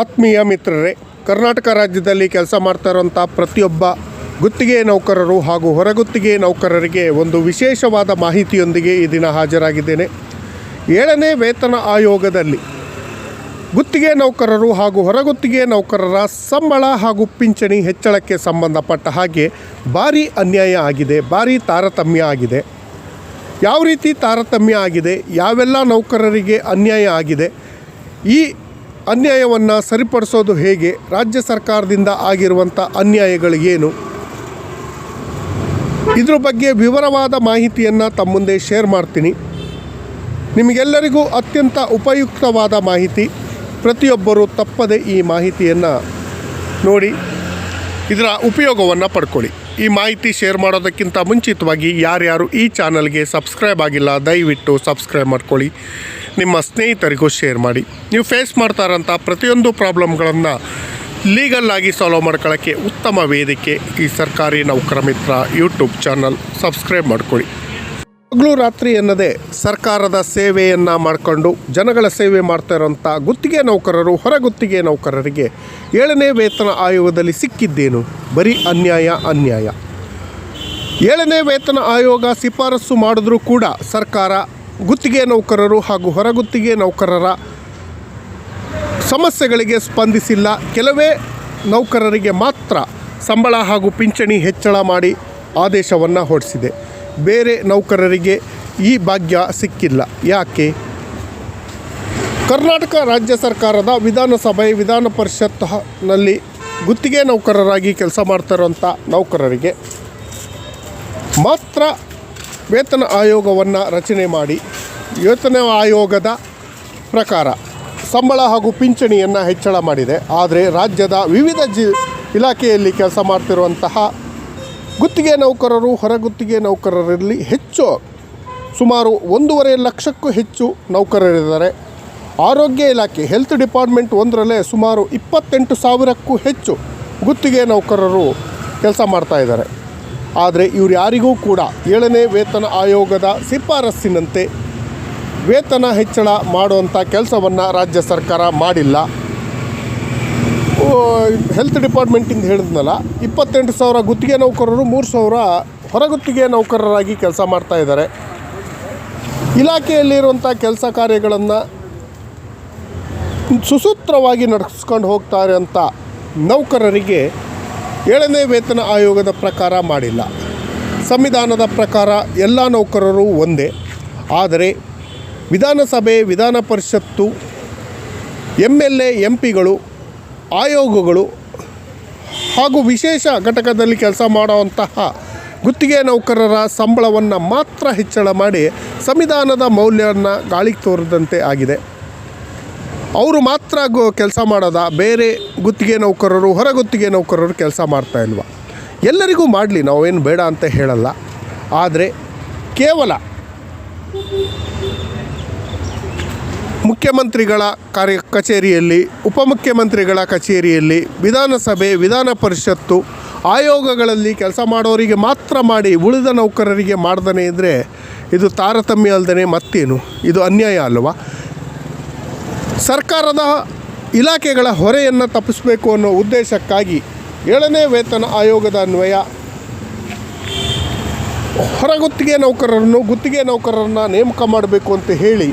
ಆತ್ಮೀಯ ಮಿತ್ರರೇ, ಕರ್ನಾಟಕ ರಾಜ್ಯದಲ್ಲಿ ಕೆಲಸ ಮಾಡ್ತಾ ಇರುವಂಥ ಪ್ರತಿಯೊಬ್ಬ ಗುತ್ತಿಗೆ ನೌಕರರು ಹಾಗೂ ಹೊರಗುತ್ತಿಗೆ ನೌಕರರಿಗೆ ಒಂದು ವಿಶೇಷವಾದ ಮಾಹಿತಿಯೊಂದಿಗೆ ಈ ದಿನ ಹಾಜರಾಗಿದ್ದೇನೆ. ಏಳನೇ ವೇತನ ಆಯೋಗದಲ್ಲಿ ಗುತ್ತಿಗೆ ನೌಕರರು ಹಾಗೂ ಹೊರಗುತ್ತಿಗೆ ನೌಕರರ ಸಂಬಳ ಹಾಗೂ ಪಿಂಚಣಿ ಹೆಚ್ಚಳಕ್ಕೆ ಸಂಬಂಧಪಟ್ಟ ಹಾಗೆ ಭಾರೀ ಅನ್ಯಾಯ ಆಗಿದೆ, ಭಾರೀ ತಾರತಮ್ಯ ಆಗಿದೆ. ಯಾವ ರೀತಿ ತಾರತಮ್ಯ ಆಗಿದೆ, ಯಾವೆಲ್ಲ ನೌಕರರಿಗೆ ಅನ್ಯಾಯ ಆಗಿದೆ, ಈ ಅನ್ಯಾಯವನ್ನು ಸರಿಪಡಿಸೋದು ಹೇಗೆ? ರಾಜ್ಯ ಸರ್ಕಾರದಿಂದ ಆಗಿರುವಂಥ ಅನ್ಯಾಯಗಳು ಏನು ಇದ್ರ ಬಗ್ಗೆ ವಿವರವಾದ ಮಾಹಿತಿಯನ್ನು ತಮ್ಮ ಮುಂದೆ ಶೇರ್ ಮಾಡ್ತೀನಿ. ನಿಮಗೆಲ್ಲರಿಗೂ ಅತ್ಯಂತ ಉಪಯುಕ್ತವಾದ ಮಾಹಿತಿ. ಪ್ರತಿಯೊಬ್ಬರೂ ತಪ್ಪದೆ ಈ ಮಾಹಿತಿಯನ್ನು ನೋಡಿ, ಇದರ ಉಪಯೋಗವನ್ನು ಪಡ್ಕೊಳ್ಳಿ. ಈ ಮಾಹಿತಿ ಶೇರ್ ಮಾಡೋದಕ್ಕಿಂತ ಮುಂಚಿತವಾಗಿ ಯಾರ್ಯಾರು ಈ ಚಾನಲ್ಗೆ ಸಬ್ಸ್ಕ್ರೈಬ್ ಆಗಿಲ್ಲ, ದಯವಿಟ್ಟು ಸಬ್ಸ್ಕ್ರೈಬ್ ಮಾಡ್ಕೊಳ್ಳಿ. ನಿಮ್ಮ ಸ್ನೇಹಿತರಿಗೂ ಶೇರ್ ಮಾಡಿ. ನೀವು ಫೇಸ್ ಮಾಡ್ತಾ ಇರೋಂಥ ಪ್ರತಿಯೊಂದು ಪ್ರಾಬ್ಲಮ್ಗಳನ್ನು ಲೀಗಲ್ ಆಗಿ ಸಾಲ್ವ್ ಮಾಡ್ಕೊಳ್ಳೋಕ್ಕೆ ಉತ್ತಮ ವೇದಿಕೆ ಈ ಸರ್ಕಾರಿ ನೌಕರ ಮಿತ್ರ ಯೂಟ್ಯೂಬ್ ಚಾನಲ್. ಸಬ್ಸ್ಕ್ರೈಬ್ ಮಾಡ್ಕೊಳ್ಳಿ. ಹಗಲು ರಾತ್ರಿ ಎನ್ನದೇ ಸರ್ಕಾರದ ಸೇವೆಯನ್ನು ಮಾಡಿಕೊಂಡು ಜನಗಳ ಸೇವೆ ಮಾಡ್ತಾ ಇರೋಂಥ ಗುತ್ತಿಗೆ ನೌಕರರು ಹೊರಗುತ್ತಿಗೆ ನೌಕರರಿಗೆ ಏಳನೇ ವೇತನ ಆಯೋಗದಲ್ಲಿ ಸಿಕ್ಕಿದ್ದೇನು? ಬರೀ ಅನ್ಯಾಯ ಅನ್ಯಾಯ. ಏಳನೇ ವೇತನ ಆಯೋಗ ಶಿಫಾರಸು ಮಾಡಿದ್ರೂ ಕೂಡ ಸರ್ಕಾರ ಗುತ್ತಿಗೆ ನೌಕರರು ಹಾಗೂ ಹೊರಗುತ್ತಿಗೆ ನೌಕರರ ಸಮಸ್ಯೆಗಳಿಗೆ ಸ್ಪಂದಿಸಿಲ್ಲ. ಕೆಲವೇ ನೌಕರರಿಗೆ ಮಾತ್ರ ಸಂಬಳ ಹಾಗೂ ಪಿಂಚಣಿ ಹೆಚ್ಚಳ ಮಾಡಿ ಆದೇಶವನ್ನು ಹೊರಡಿಸಿದೆ. ಬೇರೆ ನೌಕರರಿಗೆ ಈ ಭಾಗ್ಯ ಸಿಕ್ಕಿಲ್ಲ. ಯಾಕೆ? ಕರ್ನಾಟಕ ರಾಜ್ಯ ಸರ್ಕಾರದ ವಿಧಾನಸಭೆ ವಿಧಾನ ಪರಿಷತ್ನಲ್ಲಿ ಗುತ್ತಿಗೆ ನೌಕರರಾಗಿ ಕೆಲಸ ಮಾಡ್ತಿರುವಂಥ ನೌಕರರಿಗೆ ಮಾತ್ರ ವೇತನ ಆಯೋಗವನ್ನು ರಚನೆ ಮಾಡಿ ವೇತನ ಆಯೋಗದ ಪ್ರಕಾರ ಸಂಬಳ ಹಾಗೂ ಪಿಂಚಣಿಯನ್ನು ಹೆಚ್ಚಳ ಮಾಡಿದೆ. ಆದರೆ ರಾಜ್ಯದ ವಿವಿಧ ಜಿ ಇಲಾಖೆಯಲ್ಲಿ ಕೆಲಸ ಮಾಡ್ತಿರುವಂತಹ ಗುತ್ತಿಗೆ ನೌಕರರು ಹೊರಗುತ್ತಿಗೆ ನೌಕರರಲ್ಲಿ ಹೆಚ್ಚು, ಸುಮಾರು ಒಂದೂವರೆ ಲಕ್ಷಕ್ಕೂ ಹೆಚ್ಚು ನೌಕರರಿದ್ದಾರೆ. ಆರೋಗ್ಯ ಇಲಾಖೆ ಹೆಲ್ತ್ ಡಿಪಾರ್ಟ್ಮೆಂಟ್ ಒಂದರಲ್ಲೇ ಸುಮಾರು ಇಪ್ಪತ್ತೆಂಟು ಸಾವಿರಕ್ಕೂ ಹೆಚ್ಚು ಗುತ್ತಿಗೆ ನೌಕರರು ಕೆಲಸ ಮಾಡ್ತಾ ಇದ್ದಾರೆ. ಆದರೆ ಇವ್ರು ಯಾರಿಗೂ ಕೂಡ ಏಳನೇ ವೇತನ ಆಯೋಗದ ಶಿಫಾರಸ್ಸಿನಂತೆ ವೇತನ ಹೆಚ್ಚಳ ಮಾಡುವಂಥ ಕೆಲಸವನ್ನು ರಾಜ್ಯ ಸರ್ಕಾರ ಮಾಡಿಲ್ಲ. ಹೆಲ್ತ್ ಡಿಪಾರ್ಟ್ಮೆಂಟಿಂದ ಹೇಳಿದ್ನಲ್ಲ, ಇಪ್ಪತ್ತೆಂಟು ಸಾವಿರ ಗುತ್ತಿಗೆ ನೌಕರರು, ಮೂರು ಸಾವಿರ ಹೊರಗುತ್ತಿಗೆ ನೌಕರರಾಗಿ ಕೆಲಸ ಮಾಡ್ತಾ ಇದ್ದಾರೆ. ಇಲಾಖೆಯಲ್ಲಿರುವಂಥ ಕೆಲಸ ಕಾರ್ಯಗಳನ್ನು ಸುಸೂತ್ರವಾಗಿ ನಡೆಸ್ಕೊಂಡು ಹೋಗ್ತಾರೆ ಅಂತ ನೌಕರರಿಗೆ ಏಳನೇ ವೇತನ ಆಯೋಗದ ಪ್ರಕಾರ ಮಾಡಿಲ್ಲ. ಸಂವಿಧಾನದ ಪ್ರಕಾರ ಎಲ್ಲ ನೌಕರರು ಒಂದೇ. ಆದರೆ ವಿಧಾನಸಭೆ, ವಿಧಾನ ಪರಿಷತ್ತು ಎಂ ಎಲ್ ಎ, ಎಂ ಪಿಗಳು ಆಯೋಗಗಳು ಹಾಗೂ ವಿಶೇಷ ಘಟಕದಲ್ಲಿ ಕೆಲಸ ಮಾಡುವಂತಹ ಗುತ್ತಿಗೆ ನೌಕರರ ಸಂಬಳವನ್ನು ಮಾತ್ರ ಹೆಚ್ಚಳ ಮಾಡಿ ಸಂವಿಧಾನದ ಮೌಲ್ಯವನ್ನು ಗಾಳಿಗೆ ತೋರದಂತೆ ಆಗಿದೆ. ಅವರು ಮಾತ್ರ ಕೆಲಸ ಮಾಡೋದ, ಬೇರೆ ಗುತ್ತಿಗೆ ನೌಕರರು ಹೊರಗುತ್ತಿಗೆ ನೌಕರರು ಕೆಲಸ ಮಾಡ್ತಾ ಇಲ್ವ? ಎಲ್ಲರಿಗೂ ಮಾಡಲಿ, ನಾವೇನು ಬೇಡ ಅಂತ ಹೇಳಲ್ಲ. ಆದರೆ ಕೇವಲ ಮುಖ್ಯಮಂತ್ರಿಗಳ ಕಾರ್ಯ ಕಚೇರಿಯಲ್ಲಿ, ಉಪಮುಖ್ಯಮಂತ್ರಿಗಳ ಕಚೇರಿಯಲ್ಲಿ, ವಿಧಾನಸಭೆ, ವಿಧಾನ ಪರಿಷತ್ತು ಆಯೋಗಗಳಲ್ಲಿ ಕೆಲಸ ಮಾಡೋರಿಗೆ ಮಾತ್ರ ಮಾಡಿ ಉಳಿದ ನೌಕರರಿಗೆ ಮಾಡ್ದನೆ ಇದ್ದರೆ ಇದು ತಾರತಮ್ಯ ಅಲ್ಲದೆ ಮತ್ತೇನು? ಇದು ಅನ್ಯಾಯ ಅಲ್ವಾ? ಸರ್ಕಾರದ ಇಲಾಖೆಗಳ ಹೊರೆಯನ್ನು ತಪ್ಪಿಸಬೇಕು ಅನ್ನೋ ಉದ್ದೇಶಕ್ಕಾಗಿ ಏಳನೇ ವೇತನ ಆಯೋಗದ ಅನ್ವಯ. ಹೊರಗುತ್ತಿಗೆ ನೌಕರರನ್ನು ಗುತ್ತಿಗೆ ನೌಕರರನ್ನು ನೇಮಕ ಮಾಡಬೇಕು ಅಂತ ಹೇಳಿ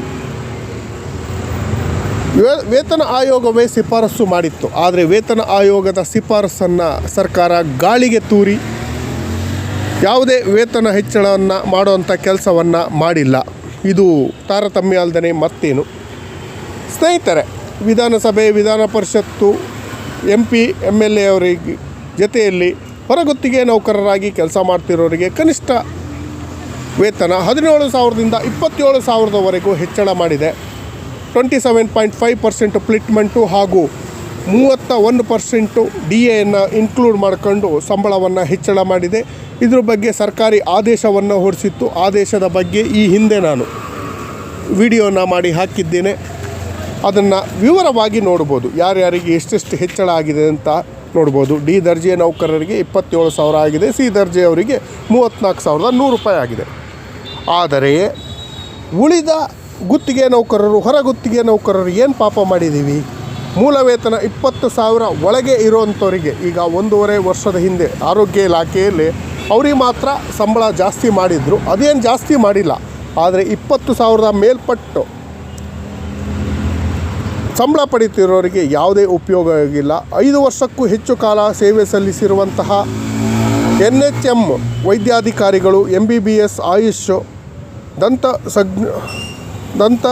ವೇತನ ಆಯೋಗವೇ ಶಿಫಾರಸು ಮಾಡಿತ್ತು. ಆದರೆ ವೇತನ ಆಯೋಗದ ಶಿಫಾರಸನ್ನು ಸರ್ಕಾರ ಗಾಳಿಗೆ ತೂರಿ ಯಾವುದೇ ವೇತನ ಹೆಚ್ಚಳವನ್ನು ಮಾಡುವಂಥ ಕೆಲಸವನ್ನು ಮಾಡಿಲ್ಲ. ಇದು ತಾರತಮ್ಯ ಅಲ್ಲದೆ ಮತ್ತೇನು. ಸ್ನೇಹಿತರೆ, Vidhanasabha, Vidhana Parishat, M P M L A ಜೊತೆಯಲ್ಲಿ ಹೊರಗುತ್ತಿಗೆ ನೌಕರರಾಗಿ ಕೆಲಸ ಮಾಡ್ತಿರೋರಿಗೆ ಕನಿಷ್ಠ ವೇತನ ಹದಿನೇಳು ಸಾವಿರದಿಂದ ಇಪ್ಪತ್ತೇಳು ಸಾವಿರದವರೆಗೂ ಹೆಚ್ಚಳ ಮಾಡಿದೆ. Twenty seven point five percent fitment ಹಾಗೂ ಮೂವತ್ತ ಒಂದು ಪರ್ಸೆಂಟು ಡಿ ಎಯನ್ನು ಇನ್ಕ್ಲೂಡ್ ಮಾಡಿಕೊಂಡು ಸಂಬಳವನ್ನು ಹೆಚ್ಚಳ ಮಾಡಿದೆ. ಇದ್ರ ಬಗ್ಗೆ ಸರ್ಕಾರಿ ಆದೇಶವನ್ನು ಹೊರಡಿಸಿತ್ತು. ಆದೇಶದ ಬಗ್ಗೆ ಈ ಹಿಂದೆ ನಾನು ವಿಡಿಯೋನ ಮಾಡಿ ಹಾಕಿದ್ದೇನೆ. ಅದನ್ನು ವಿವರವಾಗಿ ನೋಡ್ಬೋದು. ಯಾರ್ಯಾರಿಗೆ ಎಷ್ಟೆಷ್ಟು ಹೆಚ್ಚಳ ಆಗಿದೆ ಅಂತ ನೋಡ್ಬೋದು. ಡಿ ದರ್ಜೆಯ ನೌಕರರಿಗೆ ಇಪ್ಪತ್ತೇಳು ಸಾವಿರ ಆಗಿದೆ. ಸಿ ದರ್ಜೆಯವರಿಗೆ ಮೂವತ್ತ್ನಾಲ್ಕು ಸಾವಿರದ ನೂರು ರೂಪಾಯಿ ಆಗಿದೆ. ಆದರೆ ಉಳಿದ ಗುತ್ತಿಗೆ ನೌಕರರು, ಹೊರ ಗುತ್ತಿಗೆ ನೌಕರರು ಏನು ಪಾಪ ಮಾಡಿದ್ದೀವಿ ಮೂಲ ವೇತನ ಇಪ್ಪತ್ತು ಸಾವಿರ ಒಳಗೆ ಇರೋವಂಥವರಿಗೆ ಈಗ ಒಂದೂವರೆ ವರ್ಷದ ಹಿಂದೆ ಆರೋಗ್ಯ ಇಲಾಖೆಯಲ್ಲಿ ಅವ್ರಿಗೆ ಮಾತ್ರ ಸಂಬಳ ಜಾಸ್ತಿ ಮಾಡಿದರು. ಅದೇನು ಜಾಸ್ತಿ ಮಾಡಿಲ್ಲ. ಆದರೆ ಇಪ್ಪತ್ತು ಸಾವಿರದ ಮೇಲ್ಪಟ್ಟು ಸಂಬಳ ಪಡೀತಿರೋರಿಗೆ ಯಾವುದೇ ಉಪಯೋಗ ಆಗಿಲ್ಲ. ಐದು ವರ್ಷಕ್ಕೂ ಹೆಚ್ಚು ಕಾಲ ಸೇವೆ ಸಲ್ಲಿಸಿರುವಂತಹ ಎನ್ ಎಚ್ ಎಂ ವೈದ್ಯಾಧಿಕಾರಿಗಳು M B B S AYUSH ದಂತ ಸಜ್ಞ ದಂತ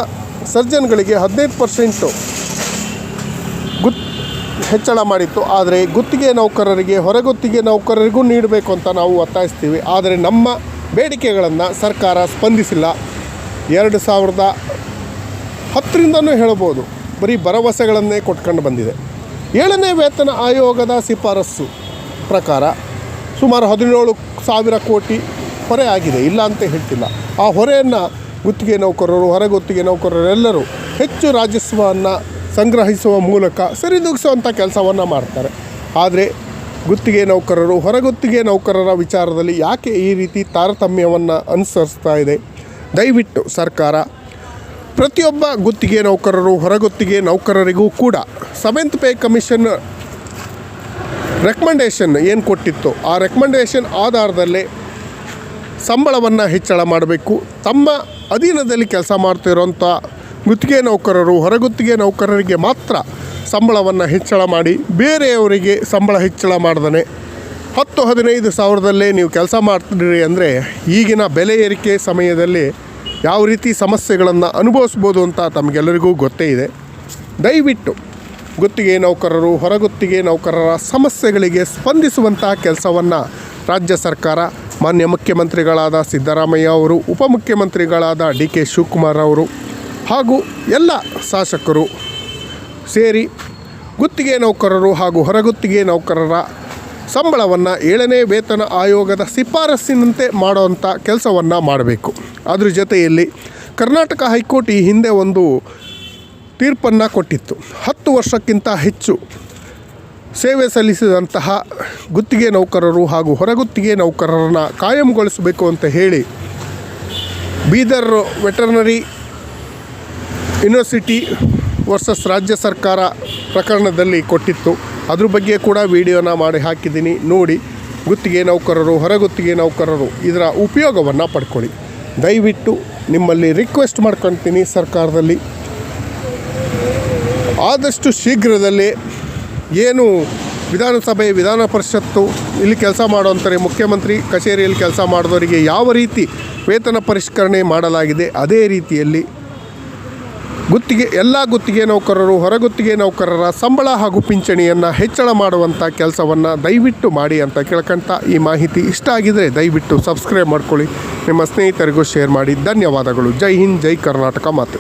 ಸರ್ಜನ್ಗಳಿಗೆ ಹದಿನೈದು ಪರ್ಸೆಂಟು ಗುತ್ ಹೆಚ್ಚಳ ಮಾಡಿತ್ತು. ಆದರೆ ಗುತ್ತಿಗೆ ನೌಕರರಿಗೆ, ಹೊರಗುತ್ತಿಗೆ ನೌಕರರಿಗೂ ನೀಡಬೇಕು ಅಂತ ನಾವು ಒತ್ತಾಯಿಸ್ತೀವಿ. ಆದರೆ ನಮ್ಮ ಬೇಡಿಕೆಗಳನ್ನು ಸರ್ಕಾರ ಸ್ಪಂದಿಸಿಲ್ಲ. ಎರಡು ಸಾವಿರದ ಹತ್ತರಿಂದನೂ ಹೇಳ್ಬೋದು. ಬರೀ ಭರವಸೆಗಳನ್ನೇ ಕೊಟ್ಕೊಂಡು ಬಂದಿದೆ. ಏಳನೇ ವೇತನ ಆಯೋಗದ ಶಿಫಾರಸ್ಸು ಪ್ರಕಾರ ಸುಮಾರು ಹದಿನೇಳು ಸಾವಿರ ಕೋಟಿ ಹೊರೆ ಆಗಿದೆ. ಇಲ್ಲ ಅಂತ ಹೇಳ್ತಿಲ್ಲ. ಆ ಹೊರೆಯನ್ನು ಗುತ್ತಿಗೆ ನೌಕರರು, ಹೊರಗುತ್ತಿಗೆ ನೌಕರರೆಲ್ಲರೂ ಹೆಚ್ಚು ರಾಜಸ್ವವನ್ನು ಸಂಗ್ರಹಿಸುವ ಮೂಲಕ ಸರಿದೂಗಿಸುವಂಥ ಕೆಲಸವನ್ನು ಮಾಡ್ತಾರೆ. ಆದರೆ ಗುತ್ತಿಗೆ ನೌಕರರು, ಹೊರಗುತ್ತಿಗೆ ನೌಕರರ ವಿಚಾರದಲ್ಲಿ ಯಾಕೆ ಈ ರೀತಿ ತಾರತಮ್ಯವನ್ನು ಅನುಸರಿಸ್ತಾ ಇದೆ? ದಯವಿಟ್ಟು ಸರ್ಕಾರ, ಪ್ರತಿಯೊಬ್ಬ ಗುತ್ತಿಗೆ ನೌಕರರು, ಹೊರಗುತ್ತಿಗೆ ನೌಕರರಿಗೂ ಕೂಡ ಸೆವೆಂತ್ ಪೇ ಕಮಿಷನ್ ರೆಕಮೆಂಡೇಷನ್ ಏನು ಕೊಟ್ಟಿತ್ತು? ಆ ರೆಕಮೆಂಡೇಷನ್ ಆಧಾರದಲ್ಲೇ ಸಂಬಳವನ್ನು ಹೆಚ್ಚಳ ಮಾಡಬೇಕು. ತಮ್ಮ ಅಧೀನದಲ್ಲಿ ಕೆಲಸ ಮಾಡ್ತಿರೋಂಥ ಗುತ್ತಿಗೆ ನೌಕರರು, ಹೊರಗುತ್ತಿಗೆ ನೌಕರರಿಗೆ ಮಾತ್ರ ಸಂಬಳವನ್ನು ಹೆಚ್ಚಳ ಮಾಡಿ ಬೇರೆಯವರಿಗೆ ಸಂಬಳ ಹೆಚ್ಚಳ ಮಾಡ್ದಾನೆ. ಹತ್ತು ಹದಿನೈದು ಸಾವಿರದಲ್ಲೇ ನೀವು ಕೆಲಸ ಮಾಡ್ತೀರಿ ಅಂದರೆ ಈಗಿನ ಬೆಲೆ ಏರಿಕೆ ಸಮಯದಲ್ಲಿ ಯಾವ ರೀತಿ ಸಮಸ್ಯೆಗಳನ್ನು ಅನುಭವಿಸ್ಬೋದು ಅಂತ ತಮಗೆಲ್ಲರಿಗೂ ಗೊತ್ತೇ ಇದೆ. ದಯವಿಟ್ಟು ಗುತ್ತಿಗೆ ನೌಕರರು, ಹೊರಗುತ್ತಿಗೆ ನೌಕರರ ಸಮಸ್ಯೆಗಳಿಗೆ ಸ್ಪಂದಿಸುವಂತಹ ಕೆಲಸವನ್ನು ರಾಜ್ಯ ಸರ್ಕಾರ ಮಾನ್ಯ ಮುಖ್ಯಮಂತ್ರಿಗಳಾದ ಸಿದ್ದರಾಮಯ್ಯ ಅವರು, ಉಪಮುಖ್ಯಮಂತ್ರಿಗಳಾದ ಡಿ ಕೆ ಶಿವಕುಮಾರ್ ಅವರು ಹಾಗೂ ಎಲ್ಲ ಶಾಸಕರು ಸೇರಿ ಗುತ್ತಿಗೆ ನೌಕರರು ಹಾಗೂ ಹೊರಗುತ್ತಿಗೆ ನೌಕರರ ಸಂಬಳವನ್ನು ಏಳನೇ ವೇತನ ಆಯೋಗದ ಶಿಫಾರಸ್ಸಿನಂತೆ ಮಾಡುವಂಥ ಕೆಲಸವನ್ನು ಮಾಡಬೇಕು. ಅದ್ರ ಜೊತೆಯಲ್ಲಿ ಕರ್ನಾಟಕ ಹೈಕೋರ್ಟ್ ಈ ಹಿಂದೆ ಒಂದು ತೀರ್ಪನ್ನು ಕೊಟ್ಟಿತ್ತು. ಹತ್ತು ವರ್ಷಕ್ಕಿಂತ ಹೆಚ್ಚು ಸೇವೆ ಸಲ್ಲಿಸಿದಂತಹ ಗುತ್ತಿಗೆ ನೌಕರರು ಹಾಗೂ ಹೊರಗುತ್ತಿಗೆ ನೌಕರರನ್ನು ಕಾಯಂಗೊಳಿಸಬೇಕು ಅಂತ ಹೇಳಿ ಬೀದರ್ ವೆಟರ್ನರಿ ಯೂನಿವರ್ಸಿಟಿ ವರ್ಸಸ್ ರಾಜ್ಯ ಸರ್ಕಾರ ಪ್ರಕರಣದಲ್ಲಿ ಕೊಟ್ಟಿತ್ತು. ಅದ್ರ ಬಗ್ಗೆ ಕೂಡ ವಿಡಿಯೋನ ಮಾಡಿ ಹಾಕಿದ್ದೀನಿ. ನೋಡಿ, ಗುತ್ತಿಗೆ ನೌಕರರು, ಹೊರಗುತ್ತಿಗೆ ನೌಕರರು ಇದರ ಉಪಯೋಗವನ್ನು ಪಡ್ಕೊಳ್ಳಿ. ದಯವಿಟ್ಟು ನಿಮ್ಮಲ್ಲಿ ರಿಕ್ವೆಸ್ಟ್ ಮಾಡ್ಕೊತೀನಿ ಸರ್ಕಾರದಲ್ಲಿ. ಆದಷ್ಟು ಶೀಘ್ರದಲ್ಲೇ ಏನು ವಿಧಾನಸಭೆ, ವಿಧಾನ ಪರಿಷತ್ತು ಇಲ್ಲಿ ಕೆಲಸ ಮಾಡುವಂಥರೆ ಮುಖ್ಯಮಂತ್ರಿ ಕಚೇರಿಯಲ್ಲಿ ಕೆಲಸ ಮಾಡಿದವರಿಗೆ ಯಾವ ರೀತಿ ವೇತನ ಪರಿಷ್ಕರಣೆ ಮಾಡಲಾಗಿದೆ, ಅದೇ ರೀತಿಯಲ್ಲಿ ಗುತ್ತಿಗೆ, ಎಲ್ಲ ಗುತ್ತಿಗೆ ನೌಕರರು, ಹೊರಗುತ್ತಿಗೆ ನೌಕರರ ಸಂಬಳ ಹಾಗೂ ಪಿಂಚಣಿಯನ್ನು ಹೆಚ್ಚಳ ಮಾಡುವಂಥ ಕೆಲಸವನ್ನು ದಯವಿಟ್ಟು ಮಾಡಿ ಅಂತ ಕೇಳ್ಕೊಳ್ತಾ ಈ ಮಾಹಿತಿ ಇಷ್ಟ ಆಗಿದರೆ ದಯವಿಟ್ಟು ಸಬ್ಸ್ಕ್ರೈಬ್ ಮಾಡ್ಕೊಳ್ಳಿ. ನಿಮ್ಮ ಸ್ನೇಹಿತರಿಗೂ ಶೇರ್ ಮಾಡಿ. ಧನ್ಯವಾದಗಳು. ಜೈ ಹಿಂದ್, ಜೈ ಕರ್ನಾಟಕ ಮಾತು.